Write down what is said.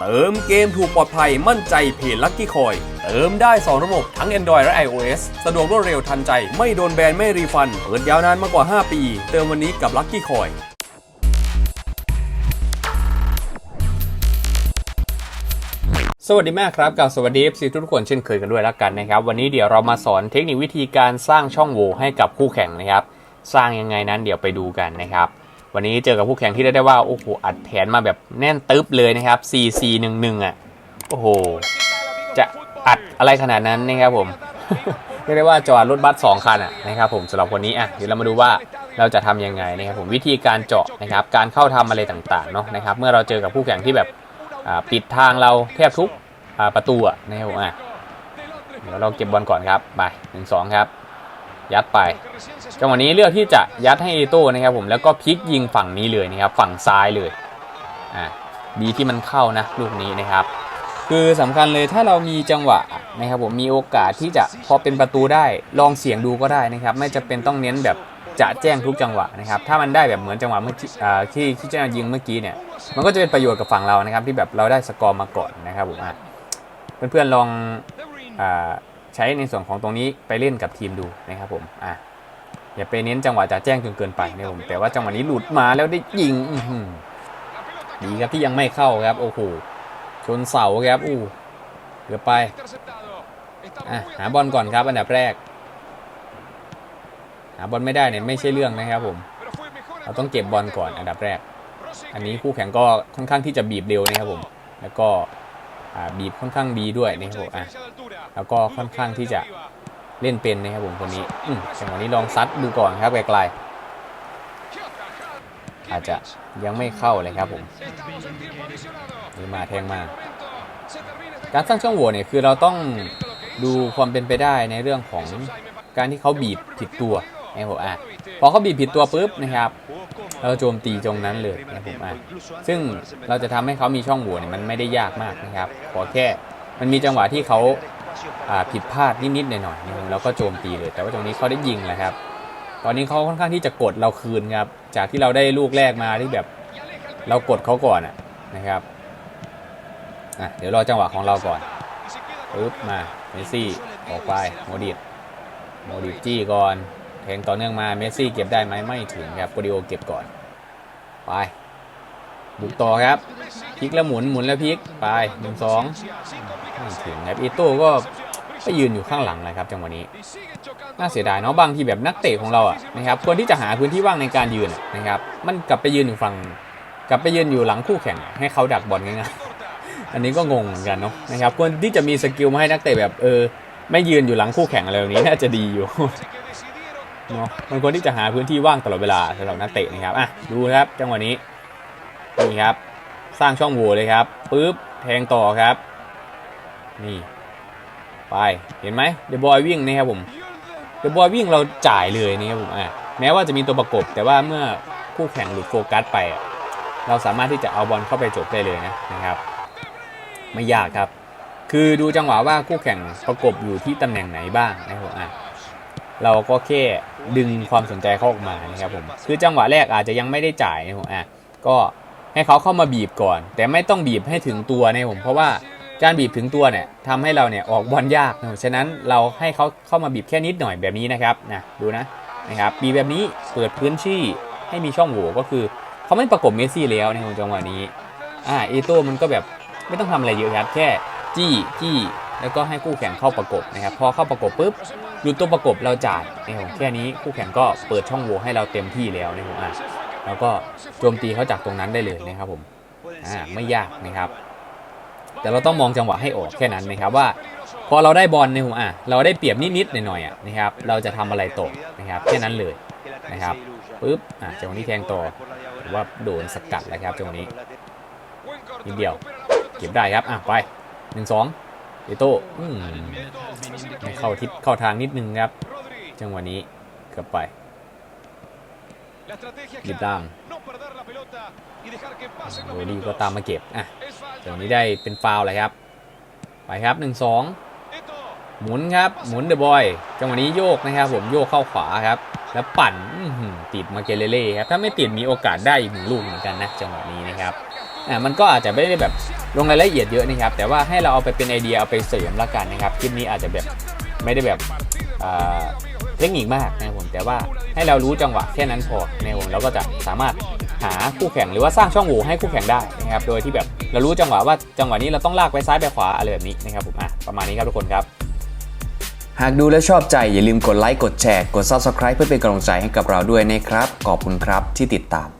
เติมเกมถูกปลอดภัยมั่นใจเพจลั c กี้คอย เติมได้ 2 ระบบทั้ง Android และ iOS สะดวกรวดเร็วทันใจ ไม่โดนแบนไม่รีฟัน เปิดยาวนานมากกว่า 5 ปี เติมวันนี้กับลั c กี้คอยสวัสดีแมากครับกับสวัสดี FC ทุกคนเช่นเคยกันด้วยแล้วกันนะครับ วันนี้เดี๋ยวเรามาสอนเทคนิควิธีการสร้างช่องโหว่ให้กับคู่แข่งนะครับ สร้างยังไงนั้นเดี๋ยวไปดูกันนะครับ วันนี้เจอกับคู่แข่งที่เรียกได้ว่า โอ้โห อัดแผนมาแบบแน่นตึ๊บเลยนะครับ 4 4 1 1 อะ โอ้โห จะอัดอะไรขนาดนั้นนะครับผมเรียกได้ว่าจอดรถบัสสองคันอะนะครับผมสำหรับวันนี้อะเดี๋ยวเรามาดูว่าเราจะทำยังไงนะครับผมวิธีการเจาะนะครับการเข้าทำอะไรต่างๆเนาะนะครับเมื่อเราเจอกับคู่แข่งที่แบบปิดทางเราแทบทุกประตูอะนะครับผมอะเดี๋ยวเราเก็บบอลก่อนครับไปหนึ่งสองครับ ยัดไป จังหวะนี้เลือกที่จะยัดให้เอโต้นะครับผมแล้วก็พลิกยิงฝั่งนี้เลยนะครับฝั่งซ้ายเลยอ่าดีที่มันเข้านะลูกนี้นะครับ คือสำคัญเลยถ้าเรามีจังหวะนะครับผมมีโอกาสที่จะพอเป็นประตูได้ลองเสี่ยงดูก็ได้นะครับ ไม่จะเป็นต้องเน้นแบบจะแจ้งทุกจังหวะนะครับ ถ้ามันได้แบบเหมือนจังหวะเมื่อกี้ที่ที่เจ้ายิงเมื่อกี้เนี่ย มันก็จะเป็นประโยชน์กับฝั่งเรานะครับ ที่แบบเราได้สกอร์มาก่อนนะครับผมเพื่อนๆลองอ่า ใช้ในส่วนของตรงนี้ไปเล่นกับทีมดูนะครับผมอะอย่าไปเน้นจังหวะจะแจ้งจนเกินไปนะครับผมแต่ว่าจังหวะนี้หลุดมาแล้วได้ยิงอืดีครับที่ยังไม่เข้าครับโอ้โหชนเสาครับอู้เกือบไปอะหาบอลก่อนครับอันดับแรก หาบอลไม่ได้เนี่ยไม่ใช่เรื่องนะครับผม เราต้องเก็บบอลก่อนอันดับแรก อันนี้คู่แข่งก็ค่อนข้างที่จะบีบเร็วนะครับผม แล้วก็ บีบค่อนข้างดีด้วยนะครับผมอะแล้วก็ค่อนข้างที่จะเล่นเป็นนะครับผมคนนี้จังหวะนี้ลองซัดดูก่อนครับไกลๆอาจจะยังไม่เข้าเลยครับผมนี่มาแทงมาการสร้างช่องโหว่เนี่ยคือเราต้องดูความเป็นไปได้ในเรื่องของการที่เขาบีบผิดตัวนะครับผมอะพอเขาบีบผิดตัวปุ๊บนะครับ เราโจมตีตรงนั้นเลยนะครับผมอะซึ่งเราจะทำให้เขามีช่องโหว่เนี่ยมันไม่ได้ยากมากนะครับขอแค่มันมีจังหวะที่เขาผิดพลาดนิดๆหน่อยๆนะครับแล้วก็โจมตีเลย แต่ว่าตรงนี้เขาได้ยิงแล้วครับ ตอนนี้เขาค่อนข้างที่จะกดเราคืนครับจากที่เราได้ลูกแรกมาที่แบบเรากดเขาก่อนอะนะครับอะเดี๋ยวรอจังหวะของเราก่อนปึ๊บมาเมซี่ออกไปโมดิตโมดิตจี้ก่อน แทงต่อเนื่องมาเมสซี่เก็บได้ไหมไม่ถึงครับโปรดิโอเก็บก่อน ไป บุกต่อครับพลิกแล้วหมุนหมุนแล้วพลิกไปหนึ่งสองไม่ถึงครับอีโต้ก็ไปยืนอยู่ข้างหลังเลยครับจังหวะนี้ น่าเสียดายเนาะบางทีแบบนักเตะของเราอะนะครับควรที่จะหาพื้นที่ว่างในการยืนนะครับ มันกลับไปยืนอยู่ฝั่งกลับไปยืนอยู่หลังคู่แข่ง ให้เขาดักบอลง่ายๆอันนี้ก็งงเหมือนกันเนาะนะครับควรที่จะมีสกิลมาให้นักเตะแบบเออไม่ยืนอยู่หลังคู่แข่งอะไรแบบนี้น่าจะดีอยู่ เนาะมันควรที่จะหาพื้นที่ว่างตลอดเวลาสำหรับนักเตะนะครับอะดูครับจังหวะนี้นี่ครับ สร้างช่องโหว่เลยครับปุ๊บแทงต่อครับ นี่ไปเห็นไหมเดบอยวิ่งนะครับผมเดบอยวิ่งเราจ่ายเลยนะครับผมอะแม้ว่าจะมีตัวประกบ แต่ว่าเมื่อคู่แข่งหลุดโฟกัสไป เราสามารถที่จะเอาบอลเข้าไปจบได้เลยนะนะครับ ไม่ยากครับ คือดูจังหวะว่าคู่แข่งประกบอยู่ที่ตำแหน่งไหนบ้างนะครับอะ เราก็แค่ดึงความสนใจเขาออกมานะครับผมคือจังหวะแรกอาจจะยังไม่ได้จ่ายนะผมอะก็ให้เขาเข้ามาบีบก่อน แต่ไม่ต้องบีบให้ถึงตัวนะผมเพราะว่าการบีบถึงตัวเนี่ยทำให้เราเนี่ยออกบอลยากนะฉะนั้นเราให้เขาเข้ามาบีบแค่นิดหน่อยแบบนี้นะครับนะดูนะนะครับบีบแบบนี้เปิดพื้นที่ให้มีช่องโหว่ก็คือเขาไม่ประกบเมสซี่แล้วในจังหวะนี้อ่าเอโต้มันก็แบบไม่ต้องทำอะไรเยอะครับแค่จี้จี้ แล้วก็ให้คู่แข่งเข้าประกบนะครับ พอเข้าประกบปุ๊บหลุดตัวประกบเราจ่ายนะครับแค่นี้คู่แข่งก็เปิดช่องโหว่ให้เราเต็มที่แล้วนะครับอะแล้วก็โจมตีเขาจากตรงนั้นได้เลยนะครับผมอ่าไม่ยากนะครับ แต่เราต้องมองจังหวะให้ออกแค่นั้นนะครับว่า พอเราได้บอลเนี่ยผมอะเราได้เปรียบนิดๆหน่อยๆอะนะครับ เราจะทำอะไรตกนะครับแค่นั้นเลยนะครับปุ๊บอะจังหวะนี้แทงต่อหรือว่าโดนสกัดแล้วครับจังหวะนี้นิดเดียวเก็บได้ครับอะไปหนึ่งสอง เอโต้เข้าทิศเข้าทางนิดนึงครับ จังหวะนี้เกือบไปรีบล่างโรดี้ก็ตามมาเก็บอะจังหวะนี้ได้เป็นฟาวเลยครับ ไปครับหนึ่งสองหมุนครับ หมุนเดอะบอย จังหวะนี้โยกนะครับ ผมโยกเข้าขวาครับ แล้วปั่น ติดมาเกเลเล่ครับถ้าไม่ติดมีโอกาสได้อีกหนึ่งลูกเหมือนกันนะจังหวะนี้นะครับอ่ามันก็อาจจะไม่ได้แบบลงรายละเอียดเยอะนะครับแต่ว่าให้เราเอาไปเป็นไอเดียเอาไปเสริมละกันนะครับคลิปนี้อาจจะแบบไม่ได้แบบเทคนิคมากนะผมแต่ว่าให้เรารู้จังหวะแค่นั้นพอนะผมเราก็จะสามารถหาคู่แข่งหรือว่าสร้างช่องโหว่ให้คู่แข่งได้นะครับโดยที่แบบเรารู้จังหวะว่าจังหวะนี้เราต้องลากไปซ้ายไปขวาอะไรแบบนี้นะครับผมอะประมาณนี้ครับทุกคนครับ หากดูแล้วชอบใจอย่าลืมกดไลค์กดแชร์กด Subscribe เพื่อเป็นกำลังใจให้กับเราด้วยนะครับ ขอบคุณครับที่ติดตาม